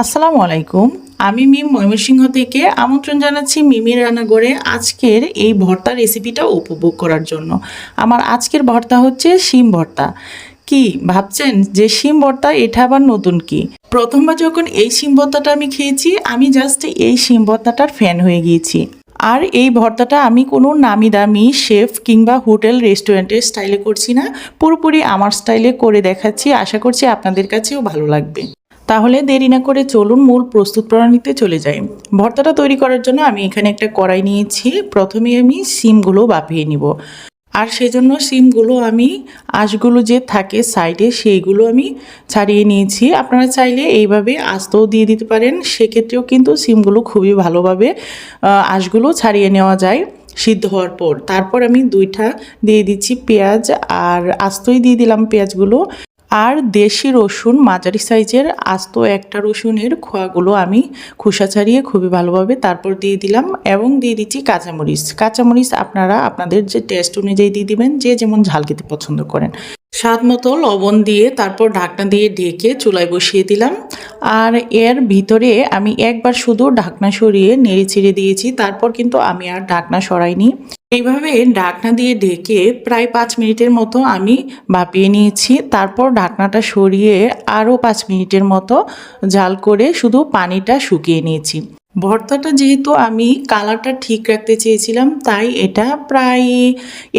আসসালামু আলাইকুম। আমি মিম ময়মনসিংহ থেকে আমন্ত্রণ জানাচ্ছি মিমির রান্নাঘরে আজকের এই ভর্তা রেসিপিটা উপভোগ করার জন্য। আমার আজকের ভর্তা হচ্ছে শিম ভর্তা। কি, ভাবছেন যে শিম ভর্তা এটা আবার নতুন কি? প্রথমবার যখন এই শিম ভর্তাটা আমি খেয়েছি, আমি জাস্ট এই শিম ভর্তাটার ফ্যান হয়ে গিয়েছি। আর এই ভর্তাটা আমি কোনো নামি দামি শেফ কিংবা হোটেল, রেস্টুরেন্টের স্টাইলে করছি না। পুরোপুরি আমার স্টাইলে করে দেখাচ্ছি। আশা করছি আপনাদের কাছেও ভালো লাগবে। তাহলে দেরি না করে চলুন মূল প্রস্তুত প্রণালীতে চলে যাই। ভর্তাটা তৈরি করার জন্য আমি এখানে একটা কড়াই নিয়েছি। প্রথমে আমি সিমগুলো বাপিয়ে নিব। আর সেজন্য সিমগুলো আমি, আঁশগুলো যে থাকে সাইডে সেইগুলো আমি ছাড়িয়ে নিয়েছি। আপনারা চাইলে এইভাবে আস্তেও দিয়ে দিতে পারেন। সেক্ষেত্রেও কিন্তু সিমগুলো খুবই ভালোভাবে আঁশগুলো ছাড়িয়ে নেওয়া যায় সিদ্ধ হওয়ার পর। তারপর আমি দুইটা দিয়ে দিচ্ছি পেঁয়াজ আর আস্তই দিয়ে দিলাম পেঁয়াজগুলো। আর দেশি রসুন, মাঝারি সাইজের আস্ত একটা রসুনের খোয়াগুলো আমি খোসা ছাড়িয়ে খুবই ভালোভাবে তারপর দিয়ে দিলাম এবং দিয়ে দিচ্ছি কাঁচামরিচ। কাঁচামরিচ আপনারা আপনাদের যে টেস্ট অনুযায়ী দিয়ে দিবেন, যে যেমন ঝাল খেতে পছন্দ করেন। স্বাদ মতো লবণ দিয়ে তারপর ঢাকনা দিয়ে ঢেকে চুলায় বসিয়ে দিলাম। আর এর ভিতরে আমি একবার শুধু ঢাকনা সরিয়ে নেড়ে ছিঁড়ে দিয়েছি, তারপর কিন্তু আমি আর ঢাকনা সরাইনি। এইভাবে ঢাকনা দিয়ে ঢেকে প্রায় পাঁচ মিনিটের মতো আমি ভাপিয়ে নিয়েছি। তারপর ঢাকনাটা সরিয়ে আরও পাঁচ মিনিটের মতো জাল করে শুধু পানিটা শুকিয়ে নিয়েছি। ভর্তাটা যেহেতু আমি কালারটা ঠিক রাখতে চেয়েছিলাম, তাই এটা প্রায়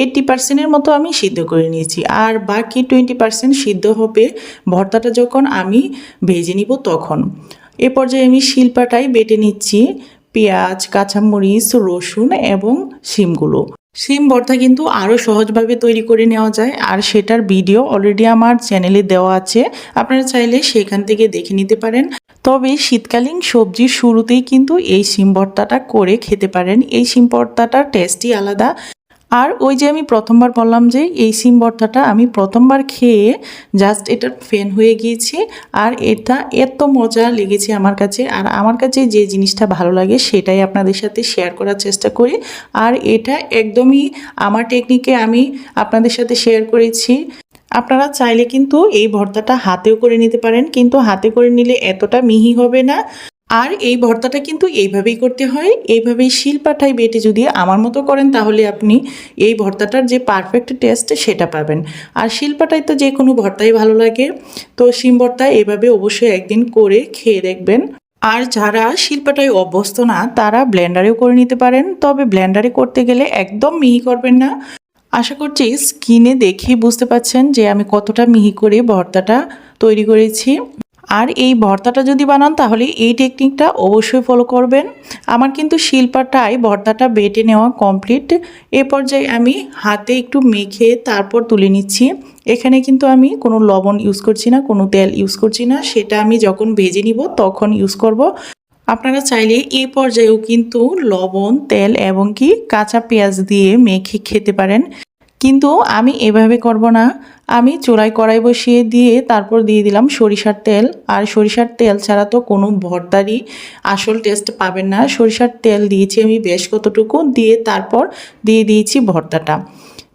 এইট্টি পার্সেন্টের মতো আমি সিদ্ধ করে নিয়েছি। আর বাকি টোয়েন্টি পার্সেন্ট সিদ্ধ হবে ভর্তাটা যখন আমি ভেজে নিব তখন। এ পর্যায়ে আমি শিল্পাটাই বেটে নিচ্ছি। পেঁয়াজ, কাঁচামরিচ, রসুন এবং শিমগুলো। শিম ভর্তা কিন্তু আরও সহজভাবে তৈরি করে নেওয়া যায়, আর সেটার ভিডিও অলরেডি আমার চ্যানেলে দেওয়া আছে। আপনারা চাইলে সেখান থেকে দেখে নিতে পারেন। তবে শীতকালীন সবজির শুরুতেই কিন্তু এই শিম ভর্তাটা করে খেতে পারেন। এই শিম ভর্তাটার টেস্টই আলাদা। আর ওই যে আমি প্রথমবার বললাম যে এই সিম ভর্তাটা আমি প্রথমবার খেয়ে জাস্ট এটা ফেন হয়ে গিয়েছি আর এটা এত মজা লেগেছে আমার কাছে। আর আমার কাছে যে জিনিসটা ভালো লাগে সেটাই আপনাদের সাথে শেয়ার করার চেষ্টা করি। আর এটা একদমই আমার টেকনিকে আমি আপনাদের সাথে শেয়ার করেছি। আপনারা চাইলে কিন্তু এই ভর্তাটা হাতেও করে নিতে পারেন, কিন্তু হাতে করে নিলে এতটা মিহি হবে না। আর এই ভর্তাটা কিন্তু এইভাবেই করতে হয়। এইভাবেই শিলপাটায় বেটে যদি আমার মতো করেন, তাহলে আপনি এই ভর্তাটার যে পারফেক্ট টেস্ট সেটা পাবেন। আর শিলপাটায় তো যে কোনো ভর্তাই ভালো লাগে। তো শিম ভর্তা এভাবে অবশ্যই একদিন করে খেয়ে দেখবেন। আর যারা শিল্পাটায় অভ্যস্ত না, তারা ব্লেন্ডারেও করে নিতে পারেন। তবে ব্লেন্ডারে করতে গেলে একদম মিহি করবেন না। আশা করছি স্কিনে দেখেই বুঝতে পাচ্ছেন যে আমি কতটা মিহি করে ভর্তাটা তৈরি করেছি। আর এই ভর্তাটা যদি বানান, তাহলে এই টেকনিকটা অবশ্যই ফলো করবেন। আমার কিন্তু শিল্পাটায় ভর্তাটা বেটে নেওয়া কমপ্লিট এ পর্যায়ে আমি হাতে একটু মেখে তারপর তুলে নিচ্ছি। এখানে কিন্তু আমি কোনো লবণ ইউজ করছি না, কোনো তেল ইউজ করছি না। সেটা আমি যখন ভেজে নিব, তখন ইউজ করব। আপনারা চাইলে এই পর্যায়েও কিন্তু লবণ, তেল এবং কি কাঁচা পেঁয়াজ দিয়ে মেখে খেতে পারেন। কিন্তু আমি এভাবে করব না। আমি চোলাই কড়াই বসিয়ে দিয়ে তারপর দিয়ে দিলাম সরিষার তেল। আর সরিষার তেল ছাড়া তো কোনো ভর্তারই আসল টেস্ট পাবেন না। সরিষার তেল দিয়েছি আমি বেশ কতটুকু। দিয়ে তারপর দিয়ে দিয়েছি ভর্তাটা।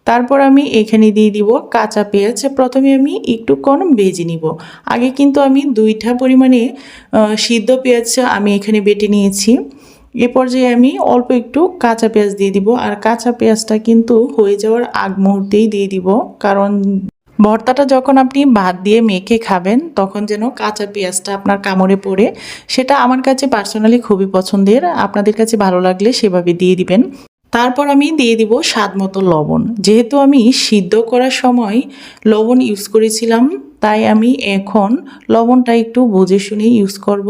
তারপর আমি এখানে দিয়ে দিব কাঁচা পেঁয়াজ। প্রথমে আমি একটু কম ভেজে নিব। আগে কিন্তু আমি দুইটা পরিমাণে সিদ্ধ পেঁয়াজ আমি এখানে বেটে নিয়েছি। এ পর্যায়ে আমি অল্প একটু কাঁচা পেঁয়াজ দিয়ে দিব আর কাঁচা পেঁয়াজটা কিন্তু হয়ে যাওয়ার আগ মুহূর্তেই দিয়ে দিব। কারণ ভর্তাটা যখন আপনি ভাত দিয়ে মেখে খাবেন, তখন যেন কাঁচা পেঁয়াজটা আপনার কামড়ে পড়ে, সেটা আমার কাছে পার্সোনালি খুবই পছন্দের। আপনাদের কাছে ভালো লাগলে সেভাবে দিয়ে দিবেন। তারপর আমি দিয়ে দিব স্বাদ মতো লবণ। যেহেতু আমি সিদ্ধ করার সময় লবণ ইউজ করেছিলাম, তাই আমি এখন লবণটা একটু বুঝে শুনে ইউজ করব।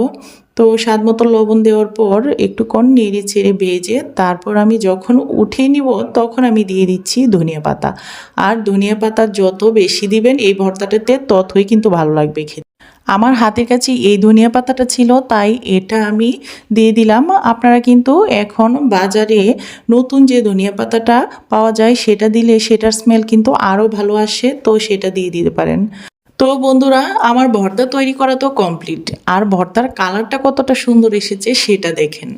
তো স্বাদ মতো লবণ দেওয়ার পর একটুক্ষণ নেড়ে ছেড়ে ভেজে তারপর আমি যখন উঠে নিব তখন আমি দিয়ে দিচ্ছি ধনিয়া পাতা। আর ধনিয়া পাতা যত বেশি দিবেন এই ভর্তাটাতে ততই কিন্তু ভালো লাগবে খেতে। আমার হাতের কাছে এই ধনিয়া পাতাটা ছিল, তাই এটা আমি দিয়ে দিলাম। আপনারা কিন্তু এখন বাজারে নতুন যে ধনিয়া পাতাটা পাওয়া যায় সেটা দিলে সেটার স্মেল কিন্তু আরও ভালো আসে, তো সেটা দিয়ে দিতে পারেন। তো বন্ধুরা, আমার ভর্তা তৈরি করা তো কমপ্লিট আর ভর্তার কালারটা কতটা সুন্দর এসেছে সেটা দেখেন।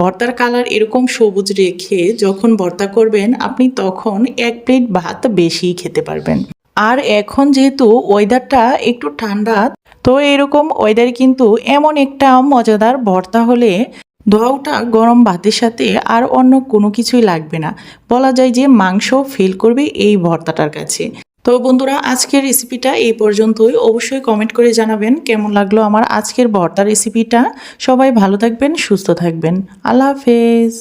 ভর্তার কালার এরকম সবুজ রেখে যখন ভর্তা করবেন, আপনি তখন এক প্লেট ভাত বেশিই খেতে পারবেন। আর এখন যেহেতু ওয়েদারটা একটু ঠান্ডা, তো এরকম ওয়েদারে কিন্তু এমন একটা মজাদার ভর্তা হলে দোয়াটা গরম ভাতের সাথে আর অন্য কোনো কিছুই লাগবে না। বলা যায় যে মাংস ফিল করবে এই ভর্তাটার কাছে। তো বন্ধুরা, আজকের রেসিপিটা এই পর্যন্তই। অবশ্যই কমেন্ট করে জানাবেন কেমন লাগল আমার আজকের ভর্তা রেসিপিটা সবাই ভালো থাকবেন, সুস্থ থাকবেন। আল্লাহ হাফেজ।